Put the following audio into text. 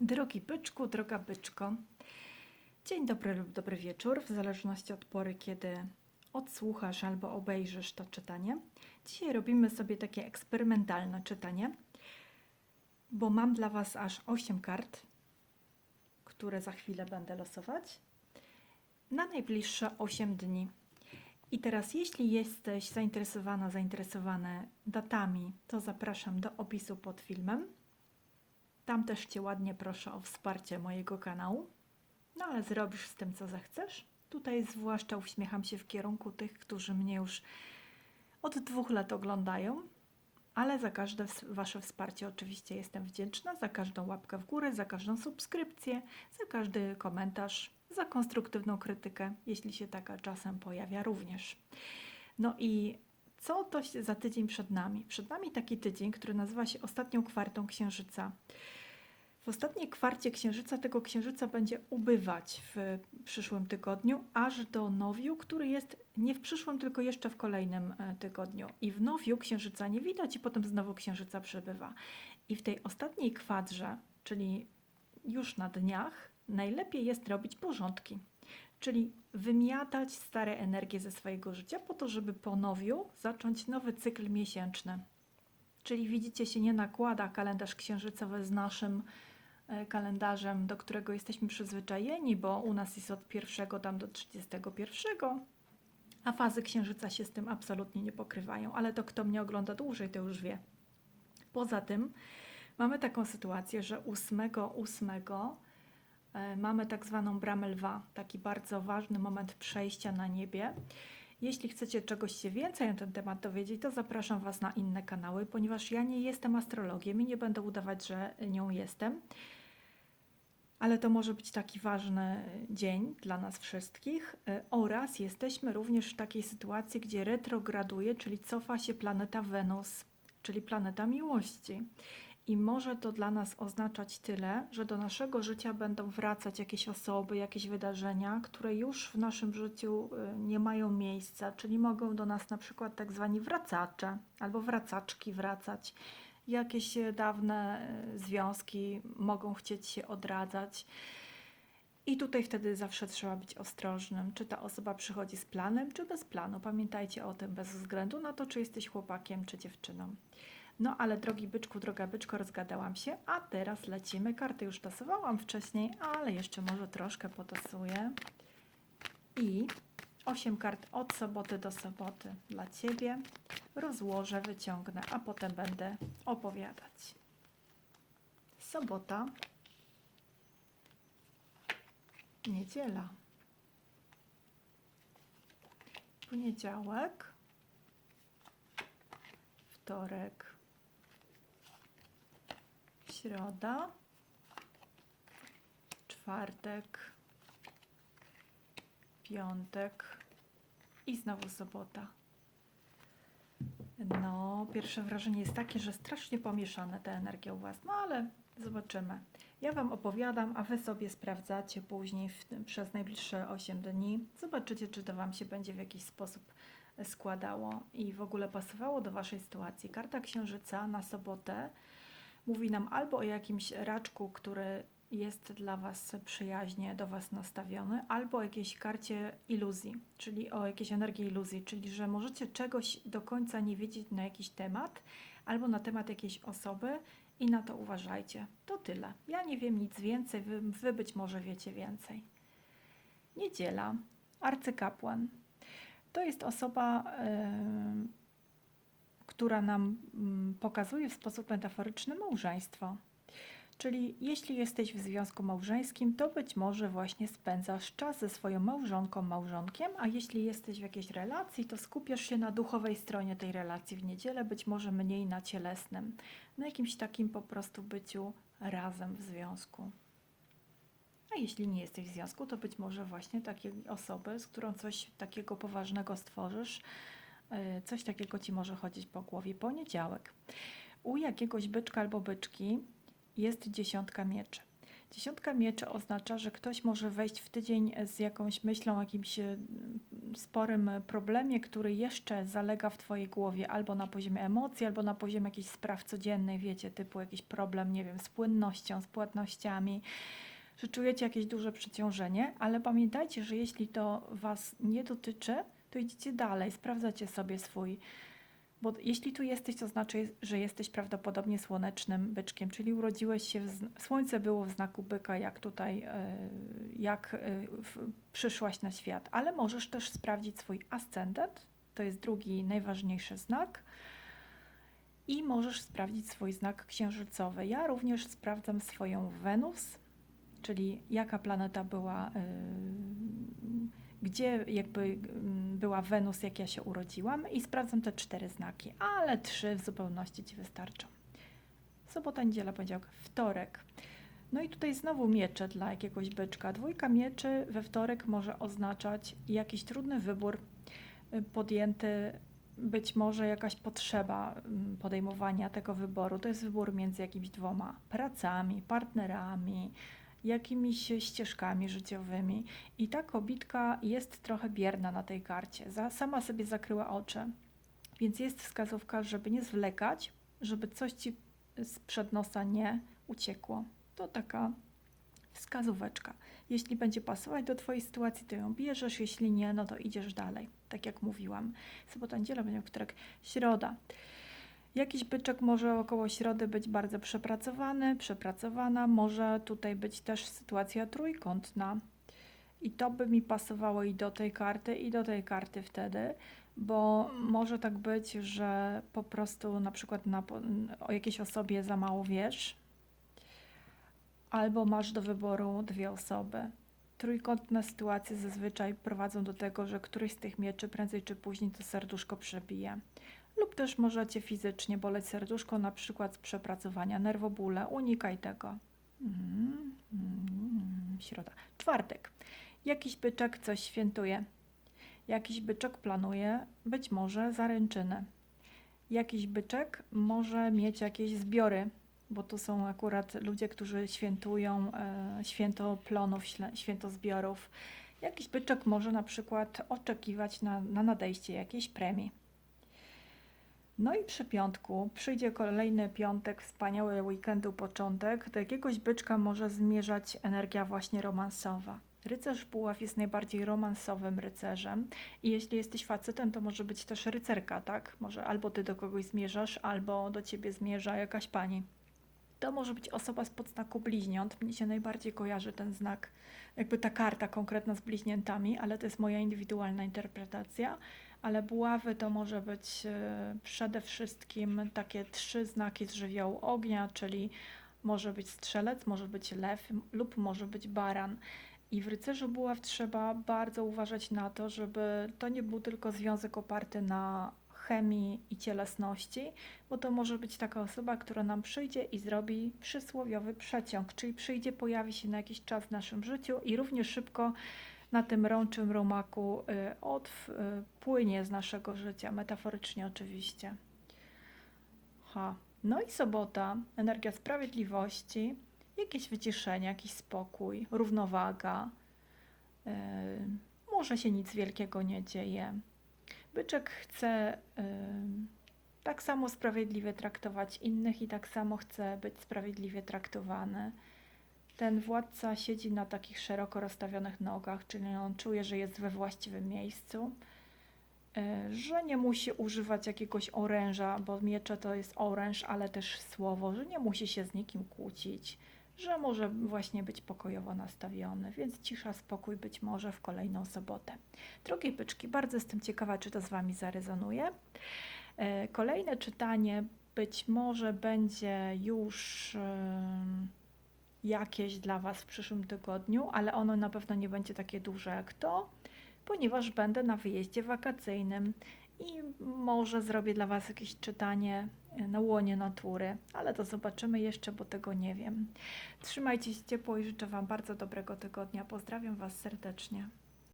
Drogi byczku, droga byczko, dzień dobry lub dobry wieczór, w zależności od pory, kiedy odsłuchasz albo obejrzysz to czytanie. Dzisiaj robimy sobie takie eksperymentalne czytanie, bo mam dla Was aż 8 kart, które za chwilę będę losować, na najbliższe 8 dni. I teraz, jeśli jesteś zainteresowana, zainteresowany datami, to zapraszam do opisu pod filmem. Tam też Cię ładnie proszę o wsparcie mojego kanału. No ale zrobisz z tym, co zechcesz. Tutaj zwłaszcza uśmiecham się w kierunku tych, którzy mnie już od dwóch lat oglądają. Ale za każde Wasze wsparcie oczywiście jestem wdzięczna. Za każdą łapkę w górę, za każdą subskrypcję, za każdy komentarz, za konstruktywną krytykę, jeśli się taka czasem pojawia również. No i co to za tydzień przed nami? Przed nami taki tydzień, który nazywa się ostatnią kwartą księżyca. W ostatniej kwarcie księżyca tego księżyca będzie ubywać w przyszłym tygodniu, aż do nowiu, który jest nie w przyszłym, tylko jeszcze w kolejnym e, tygodniu. I w nowiu księżyca nie widać, i potem znowu księżyca przybywa. I w tej ostatniej kwadrze, czyli już na dniach, najlepiej jest robić porządki. Czyli wymiatać stare energie ze swojego życia po to, żeby po nowiu zacząć nowy cykl miesięczny. Czyli widzicie, się nie nakłada kalendarz księżycowy z naszym kalendarzem, do którego jesteśmy przyzwyczajeni, bo u nas jest od pierwszego tam do 31, a fazy księżyca się z tym absolutnie nie pokrywają. Ale to kto mnie ogląda dłużej, to już wie. Poza tym mamy taką sytuację, że 8.8 e, mamy tak zwaną bramę lwa, taki bardzo ważny moment przejścia na niebie. Jeśli chcecie czegoś się więcej na ten temat dowiedzieć, to zapraszam Was na inne kanały, ponieważ ja nie jestem astrologiem i nie będę udawać, że nią jestem. Ale to może być taki ważny dzień dla nas wszystkich. y, Oraz jesteśmy również w takiej sytuacji, gdzie retrograduje, czyli cofa się planeta Wenus, czyli planeta miłości. I może to dla nas oznaczać tyle, że do naszego życia będą wracać jakieś osoby, jakieś wydarzenia, które już w naszym życiu y, nie mają miejsca, czyli mogą do nas na przykład tak zwani wracacze albo wracaczki wracać. Jakieś e, dawne y, związki mogą chcieć się odradzać. I tutaj wtedy zawsze trzeba być ostrożnym, czy ta osoba przychodzi z planem, czy bez planu. Pamiętajcie o tym bez względu na to, czy jesteś chłopakiem, czy dziewczyną. No ale drogi byczku, droga byczko, rozgadałam się, a teraz lecimy. Karty już tasowałam wcześniej, ale jeszcze może troszkę potasuję. I 8 kart od soboty do soboty dla Ciebie. Rozłożę, wyciągnę, a potem będę opowiadać. Sobota, niedziela, poniedziałek, wtorek, środa, czwartek, piątek i znowu sobota. No, pierwsze wrażenie jest takie, że strasznie pomieszane te energie u Was, no ale zobaczymy. Ja Wam opowiadam, a Wy sobie sprawdzacie później tym, przez najbliższe 8 dni. Zobaczycie, czy to Wam się będzie w jakiś sposób składało i w ogóle pasowało do Waszej sytuacji. Karta Księżyca na sobotę mówi nam albo o jakimś raczku, który jest dla Was przyjaźnie do Was nastawiony, albo o jakiejś karcie iluzji, czyli o jakiejś energii iluzji, czyli że możecie czegoś do końca nie wiedzieć na jakiś temat, albo na temat jakiejś osoby i na to uważajcie. To tyle. Ja nie wiem nic więcej, wy, wy być może wiecie więcej. Niedziela, arcykapłan. To jest osoba, em, która nam mm, pokazuje w sposób metaforyczny małżeństwo. Czyli jeśli jesteś w związku małżeńskim, to być może właśnie spędzasz czas ze swoją małżonką, małżonkiem, a jeśli jesteś w jakiejś relacji, to skupiasz się na duchowej stronie tej relacji w niedzielę, być może mniej na cielesnym, na jakimś takim po prostu byciu razem w związku. A jeśli nie jesteś w związku, to być może właśnie takiej osoby, z którą coś takiego poważnego stworzysz, yy, coś takiego ci może chodzić po głowie. Poniedziałek. U jakiegoś byczka albo byczki jest dziesiątka mieczy. Dziesiątka mieczy oznacza, że ktoś może wejść w tydzień z jakąś myślą, jakimś e, sporym problemie, który jeszcze zalega w Twojej głowie, albo na poziomie emocji, albo na poziomie jakichś spraw codziennych, wiecie, typu jakiś problem, nie wiem, z płynnością, z płatnościami, że czujecie jakieś duże przeciążenie, ale pamiętajcie, że jeśli to Was nie dotyczy, to idziecie dalej, sprawdzacie sobie swój. Bo jeśli tu jesteś, to znaczy, że jesteś prawdopodobnie słonecznym byczkiem, czyli urodziłeś się, w, słońce było w znaku byka, jak tutaj, e, jak e, przyszłaś na świat. Ale możesz też sprawdzić swój ascendent, to jest drugi najważniejszy znak. I możesz sprawdzić swój znak księżycowy. Ja również sprawdzam swoją Wenus, czyli jaka planeta była, e, gdzie jakby była Wenus, jak ja się urodziłam i sprawdzam te cztery znaki, ale trzy w zupełności Ci wystarczą. Sobota, niedziela, poniedziałek, wtorek. No i tutaj znowu miecze dla jakiegoś byczka. Dwójka mieczy we wtorek może oznaczać jakiś trudny wybór y, podjęty, być może jakaś potrzeba mm, podejmowania tego wyboru. To jest wybór między jakimiś dwoma pracami, partnerami, jakimiś ścieżkami życiowymi. I ta kobitka jest trochę bierna na tej karcie. Za, sama sobie zakryła oczy. Więc jest wskazówka, żeby nie zwlekać, żeby coś ci sprzed nosa nie uciekło. To taka wskazóweczka. Jeśli będzie pasować do Twojej sytuacji, to ją bierzesz, jeśli nie, no to idziesz dalej. Tak jak mówiłam. Sobota, niedziela, będzie wtorek, środa. Jakiś byczek może około środy być bardzo przepracowany, przepracowana, może tutaj być też sytuacja trójkątna. I to by mi pasowało i do tej karty, i do tej karty wtedy, bo może tak być, że po prostu na przykład na, o jakiejś osobie za mało wiesz, albo masz do wyboru dwie osoby. Trójkątne sytuacje zazwyczaj prowadzą do tego, że któryś z tych mieczy prędzej czy później to serduszko przebije. Lub też możecie fizycznie boleć serduszko, na przykład z przepracowania nerwobóle. Unikaj tego. Mm, mm, środa. Czwartek. Jakiś byczek coś świętuje. Jakiś byczek planuje być może zaręczyny. Jakiś byczek może mieć jakieś zbiory, bo to są akurat ludzie, którzy świętują e, święto plonów, święto zbiorów. Jakiś byczek może na przykład oczekiwać na, na nadejście jakiejś premii. No i przy piątku przyjdzie kolejny piątek, wspaniały weekendu początek. Do jakiegoś byczka może zmierzać energia właśnie romansowa. Rycerz buław jest najbardziej romansowym rycerzem i jeśli jesteś facetem, to może być też rycerka, tak? Może albo ty do kogoś zmierzasz, albo do ciebie zmierza jakaś pani. To może być osoba z podznaku bliźniąt. Mnie się najbardziej kojarzy ten znak, jakby ta karta konkretna z bliźniętami, ale to jest moja indywidualna interpretacja. Ale buławy to może być e, przede wszystkim takie trzy znaki z żywiołu ognia, czyli może być strzelec, może być lew lub może być baran. I w rycerzu buław trzeba bardzo uważać na to, żeby to nie był tylko związek oparty na chemii i cielesności, bo to może być taka osoba, która nam przyjdzie i zrobi przysłowiowy przeciąg, czyli przyjdzie, pojawi się na jakiś czas w naszym życiu i równie szybko na tym rączym rumaku y, odpłynie z naszego życia, metaforycznie oczywiście. Ha. No i sobota, energia sprawiedliwości, jakieś wyciszenie, jakiś spokój, równowaga. Yy, może się nic wielkiego nie dzieje. Byczek chce yy, tak samo sprawiedliwie traktować innych i tak samo chce być sprawiedliwie traktowany. Ten władca siedzi na takich szeroko rozstawionych nogach, czyli on czuje, że jest we właściwym miejscu, y, że nie musi używać jakiegoś oręża, bo miecze to jest oręż, ale też słowo, że nie musi się z nikim kłócić, że może właśnie być pokojowo nastawiony, więc cisza, spokój być może w kolejną sobotę. Drogie byczki, bardzo jestem ciekawa, czy to z Wami zarezonuje. E, Kolejne czytanie być może będzie już em, jakieś dla Was w przyszłym tygodniu, ale ono na pewno nie będzie takie duże jak to, ponieważ będę na wyjeździe wakacyjnym i może zrobię dla Was jakieś czytanie e, na łonie natury, ale to zobaczymy jeszcze, bo tego nie wiem. Trzymajcie się ciepło i życzę Wam bardzo dobrego tygodnia. Pozdrawiam Was serdecznie.